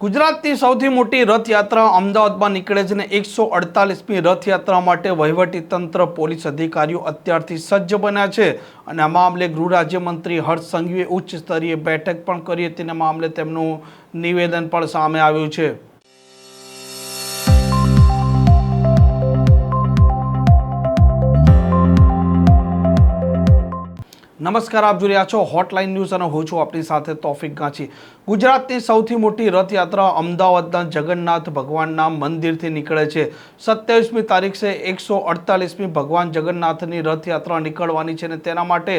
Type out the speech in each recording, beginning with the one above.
ગુજરાતની સૌથી મોટી રથયાત્રા અમદાવાદમાં નીકળે છે ને એકસો અડતાલીસમી રથયાત્રા માટે વહીવટી તંત્ર, પોલીસ અધિકારીઓ અત્યારથી સજ્જ બન્યા છે અને આ મામલે ગૃહ રાજ્યમંત્રી હર્ષ સંઘવીએ ઉચ્ચ સ્તરીય બેઠક પણ કરી હતી અને મામલે તેમનું નિવેદન પણ સામે આવ્યું છે. નમસ્કાર, આપ જોઈ રહ્યા છો હોટલાઇન ન્યૂઝ અને હું છું આપની સાથે તોફિક ગાંચી. ગુજરાતની સૌથી મોટી રથયાત્રા અમદાવાદના જગન્નાથ ભગવાનના મંદિરથી નીકળે છે. સત્યાવીસમી તારીખે એકસો અડતાલીસમી ભગવાન જગન્નાથની રથયાત્રા નીકળવાની છે અને તેના માટે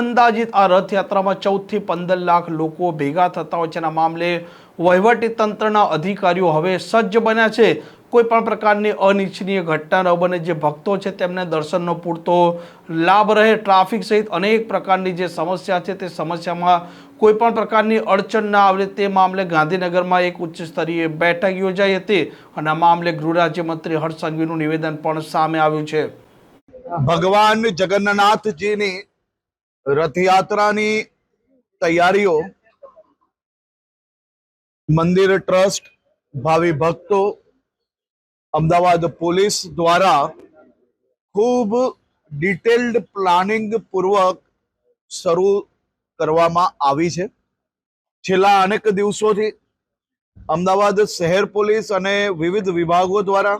અંદાજિત આ રથયાત્રામાં ચૌદથી પંદર લાખ લોકો ભેગા થતા હોય છે. એના મામલે વહીવટી તંત્રના અધિકારીઓ હવે સજ્જ બન્યા છે. કોઈ પણ પ્રકારની અનિચ્છનીય ઘટના ન બને. જે ભક્તો છે તેમને દર્શનનો પૂરતો લાભ રહે. ટ્રાફિક સહિત અનેક પ્રકારની જે સમસ્યા છે તે સમસ્યામાં કોઈ પણ પ્રકારની અડચણ ના આવે તે મામલે ગાંધીનગરમાં એક ઉચ્ચ સ્તરીય બેઠક યોજાઈ હતી અને આ મામલે ગૃહ રાજ્યમંત્રી હર્ષ સંઘવીનું નિવેદન પણ સામે આવ્યું છે. ભગવાન જગન્નાથજીની રથયાત્રાની તૈયારીઓ મંદિર ટ્રસ્ટ, ભાવિ ભક્તો, અમદાવાદ પોલીસ દ્વારા ખૂબ ડિટેલ્ડ પ્લાનિંગ પૂર્વક શરૂ કરવામાં આવી છે. છેલ્લા અનેક દિવસોથી અમદાવાદ શહેર પોલીસ અને વિવિધ વિભાગો દ્વારા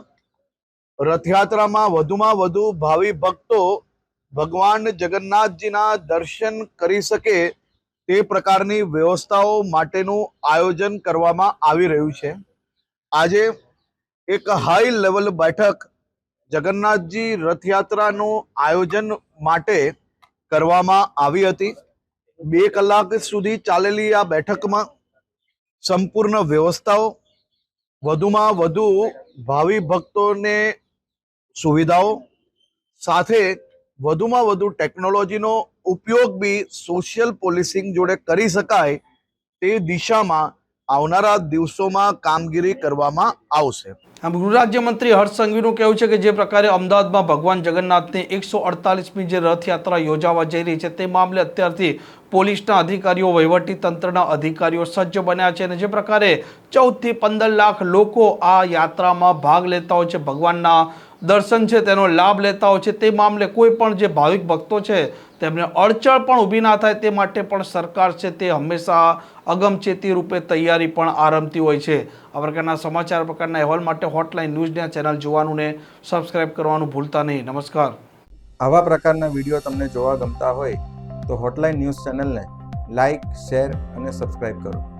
રથયાત્રામાં વધુમાં વધુ ભાવિ ભક્તો ભગવાન જગન્નાથજીના દર્શન કરી શકે તે પ્રકારની વ્યવસ્થાઓ માટેનું આયોજન કરવામાં આવી રહ્યું છે. આજે એક હાઈ લેવલ બેઠક જગન્નાથજી રથયાત્રાનું આયોજન માટે કરવામાં આવી હતી. બે કલાક સુધી ચાલેલી આ બેઠકમાં સંપૂર્ણ વ્યવસ્થાઓ, વધુમાં વધુ ભાવિ ભક્તોને સુવિધાઓ, સાથે વધુમાં વધુ ટેકનોલોજીનો ઉપયોગ બી સોશિયલ પોલિસિંગ જોડે કરી શકાય તે દિશામાં આવનારા દિવસોમાં કામગીરી કરવામાં આવશે. ગૃહ રાજ્યમંત્રી હર્ષ સંઘવીનું કહેવું છે કે જે પ્રકારે અમદાવાદમાં ભગવાન જગન્નાથની એકસો અડતાલીસમી જે રથયાત્રા યોજાવા જઈ રહી છે તે મામલે અત્યારથી પોલીસના અધિકારીઓ, વહીવટી તંત્રના અધિકારીઓ સજ્જ બન્યા છે અને જે પ્રકારે ચૌદથી પંદર લાખ લોકો આ યાત્રામાં ભાગ લેતા હોય છે ભગવાનના દર્શન છે, તેનો લાભ લેતા હોય છે. તે મામલે કોઈ પણ જે ભાવિક ભક્તો છે, તેમને અડચણ પણ ઊભી ના થાય, તે માટે પણ સરકાર છે, તે હંમેશા અગમચેતી રૂપે તૈયારી પણ આરંભતી હોય છે. આ પ્રકારના સમાચાર પ્રકારના અહેવાલ માટે હોટલાઇન ન્યૂઝના ચેનલ જોવાનું ને સબસ્ક્રાઇબ કરવાનું ભૂલતા નહીં. નમસ્કાર. આવા પ્રકારના વીડિયો તમને જોવા ગમતા હોય, તો હોટલાઇન ન્યૂઝ ચેનલને લાઇક શેર અને સબસ્ક્રાઇબ કરો.